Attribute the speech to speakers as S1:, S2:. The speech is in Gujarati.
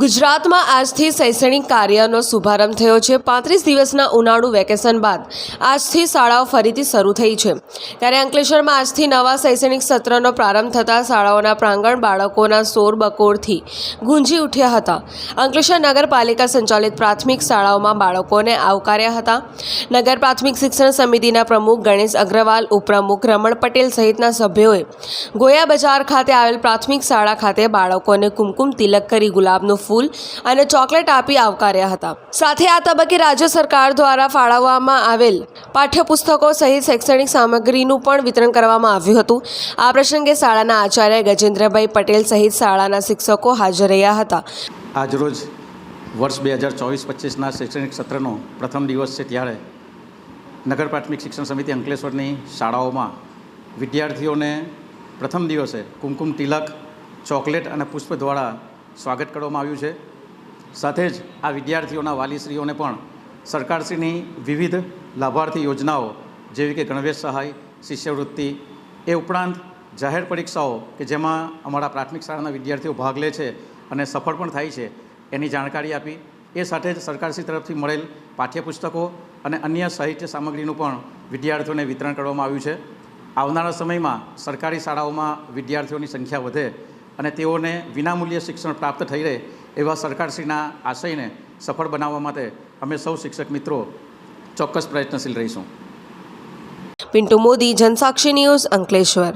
S1: ગુજરાતમાં આજથી શૈક્ષણિક કાર્યનો શુભારંભ થયો છે. પાંત્રીસ દિવસના ઉનાળુ વેકેશન બાદ આજથી શાળાઓ ફરીથી શરૂ થઈ છે. ત્યારે અંકલેશ્વરમાં આજથી નવા શૈક્ષણિક સત્રનો પ્રારંભ થતાં શાળાઓના પ્રાંગણ બાળકોના શોર બકોરથી ગુંજી ઉઠ્યા હતા. અંકલેશ્વર નગરપાલિકા સંચાલિત પ્રાથમિક શાળાઓમાં બાળકોને આવકાર્યા હતા. નગર પ્રાથમિક શિક્ષણ સમિતિના પ્રમુખ ગણેશ અગ્રવાલ, ઉપપ્રમુખ રમણ પટેલ સહિતના સભ્યોએ ગોયા બજાર ખાતે આવેલ પ્રાથમિક શાળા ખાતે બાળકોને કુમકુમ તિલક કરી ગુલાબનું ફૂલ અને ચોકલેટ આપી આવકાર્યા હતા. સાથે આ તબક્કે રાજ્ય સરકાર દ્વારા ફાળવવામાં આવેલ પાઠ્યપુસ્તકો સહિત શૈક્ષણિક સામગ્રીનું પણ વિતરણ કરવામાં આવ્યું હતું. આ પ્રસંગે શાળાના આચાર્ય ગજેન્દ્રભાઈ પટેલ સહિત શાળાના શિક્ષકો હાજર રહ્યા હતા.
S2: આજરોજ વર્ષ બે હજાર ચોવીસ પચીસના શૈક્ષણિક સત્રનો પ્રથમ દિવસ છે ત્યારે નગર પ્રાથમિક શિક્ષણ સમિતિ અંકલેશ્વરની શાળાઓમાં વિદ્યાર્થીઓને પ્રથમ દિવસે કુમકુમ તિલક, ચોકલેટ અને પુષ્પ દ્વારા સ્વાગત કરવામાં આવ્યું છે. સાથે જ આ વિદ્યાર્થીઓના વાલીશ્રીઓને પણ સરકારશ્રીની વિવિધ લાભાર્થી યોજનાઓ જેવી કે ગણવેશ સહાય, શિષ્યવૃત્તિ એ ઉપરાંત જાહેર પરીક્ષાઓ કે જેમાં અમારા પ્રાથમિક શાળાના વિદ્યાર્થીઓ ભાગ લે છે અને સફળ પણ થાય છે એની જાણકારી આપી. એ સાથે જ સરકારશ્રી તરફથી મળેલ પાઠ્યપુસ્તકો અને અન્ય સાહિત્ય સામગ્રીનું પણ વિદ્યાર્થીઓને વિતરણ કરવામાં આવ્યું છે. આવનારા સમયમાં સરકારી શાળાઓમાં વિદ્યાર્થીઓની સંખ્યા વધે અને તેઓને વિનામૂલ્ય શિક્ષણ પ્રાપ્ત થઈ રહે એવા સરકારશ્રીના આશયને સફળ બનાવવા માટે અમે સૌ શિક્ષક મિત્રો ચોક્કસ પ્રયત્નશીલ રહીશું.
S1: પિન્ટુ મોદી, જનસાક્ષી ન્યૂઝ અંકલેશ્વર.